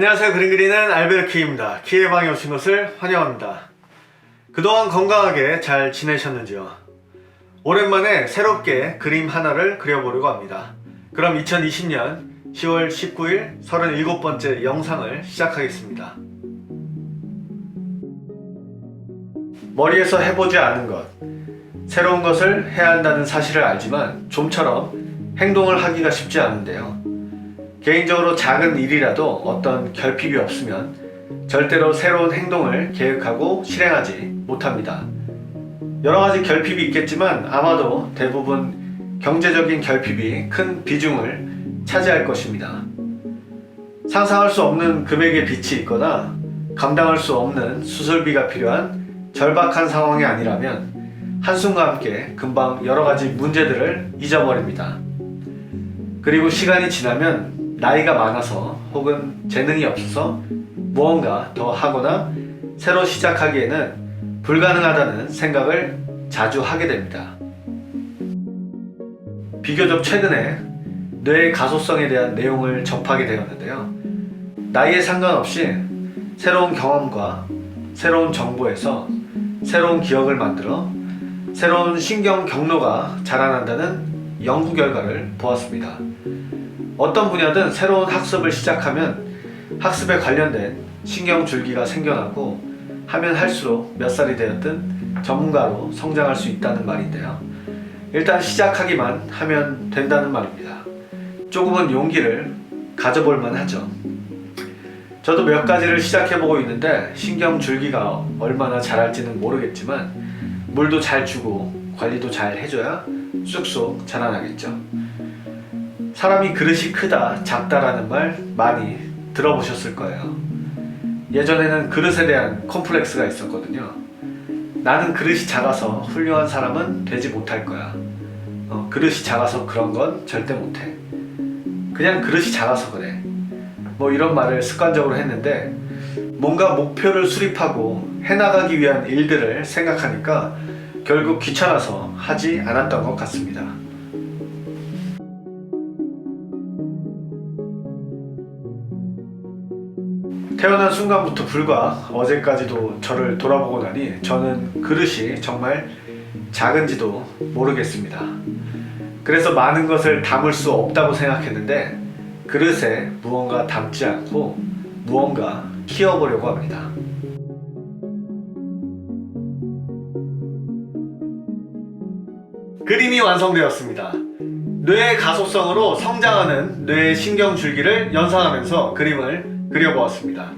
안녕하세요. 그림 그리는 알베르 키입니다. 키의 방에 오신 것을 환영합니다. 그동안 건강하게 잘 지내셨는지요? 오랜만에 새롭게 그림 하나를 그려보려고 합니다. 그럼 2020년 10월 19일 37번째 영상을 시작하겠습니다. 머리에서 해보지 않은 것. 새로운 것을 해야 한다는 사실을 알지만 좀처럼 행동을 하기가 쉽지 않은데요. 개인적으로 작은 일이라도 어떤 결핍이 없으면 절대로 새로운 행동을 계획하고 실행하지 못합니다. 여러 가지 결핍이 있겠지만 아마도 대부분 경제적인 결핍이 큰 비중을 차지할 것입니다. 상상할 수 없는 금액의 빚이 있거나 감당할 수 없는 수술비가 필요한 절박한 상황이 아니라면 한숨과 함께 금방 여러 가지 문제들을 잊어버립니다. 그리고 시간이 지나면 나이가 많아서 혹은 재능이 없어서 무언가 더 하거나 새로 시작하기에는 불가능하다는 생각을 자주 하게 됩니다. 비교적 최근에 뇌의 가소성에 대한 내용을 접하게 되었는데요. 나이에 상관없이 새로운 경험과 새로운 정보에서 새로운 기억을 만들어 새로운 신경 경로가 자라난다는 연구 결과를 보았습니다. 어떤 분야든 새로운 학습을 시작하면 학습에 관련된 신경 줄기가 생겨나고 하면 할수록 몇 살이 되었든 전문가로 성장할 수 있다는 말인데요. 일단 시작하기만 하면 된다는 말입니다. 조금은 용기를 가져볼 만하죠. 저도 몇 가지를 시작해보고 있는데 신경 줄기가 얼마나 자랄지는 모르겠지만 물도 잘 주고 관리도 잘 해줘야 쑥쑥 자라나겠죠. 사람이 그릇이 크다, 작다라는 말 많이 들어보셨을 거예요. 예전에는 그릇에 대한 콤플렉스가 있었거든요. 나는 그릇이 작아서 훌륭한 사람은 되지 못할 거야. 어, 그릇이 작아서 그런 건 절대 못해. 그냥 그릇이 작아서 그래. 뭐 이런 말을 습관적으로 했는데 뭔가 목표를 수립하고 해나가기 위한 일들을 생각하니까 결국 귀찮아서 하지 않았던 것 같습니다. 태어난 순간부터 불과 어제까지도 저를 돌아보고 나니 저는 그릇이 정말 작은지도 모르겠습니다. 그래서 많은 것을 담을 수 없다고 생각했는데 그릇에 무언가 담지 않고 무언가 키워보려고 합니다. 그림이 완성되었습니다. 뇌의 가소성으로 성장하는 뇌의 신경 줄기를 연상하면서 그림을 그려보았습니다.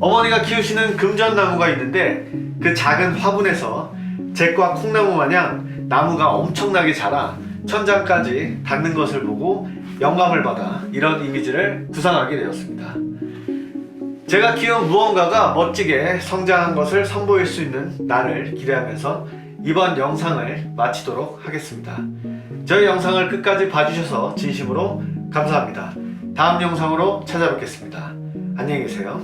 어머니가 키우시는 금전나무가 있는데 그 작은 화분에서 잭과 콩나무 마냥 나무가 엄청나게 자라 천장까지 닿는 것을 보고 영감을 받아 이런 이미지를 구상하게 되었습니다. 제가 키운 무언가가 멋지게 성장한 것을 선보일 수 있는 날을 기대하면서 이번 영상을 마치도록 하겠습니다. 저희 영상을 끝까지 봐주셔서 진심으로 감사합니다. 다음 영상으로 찾아뵙겠습니다. 안녕히 계세요.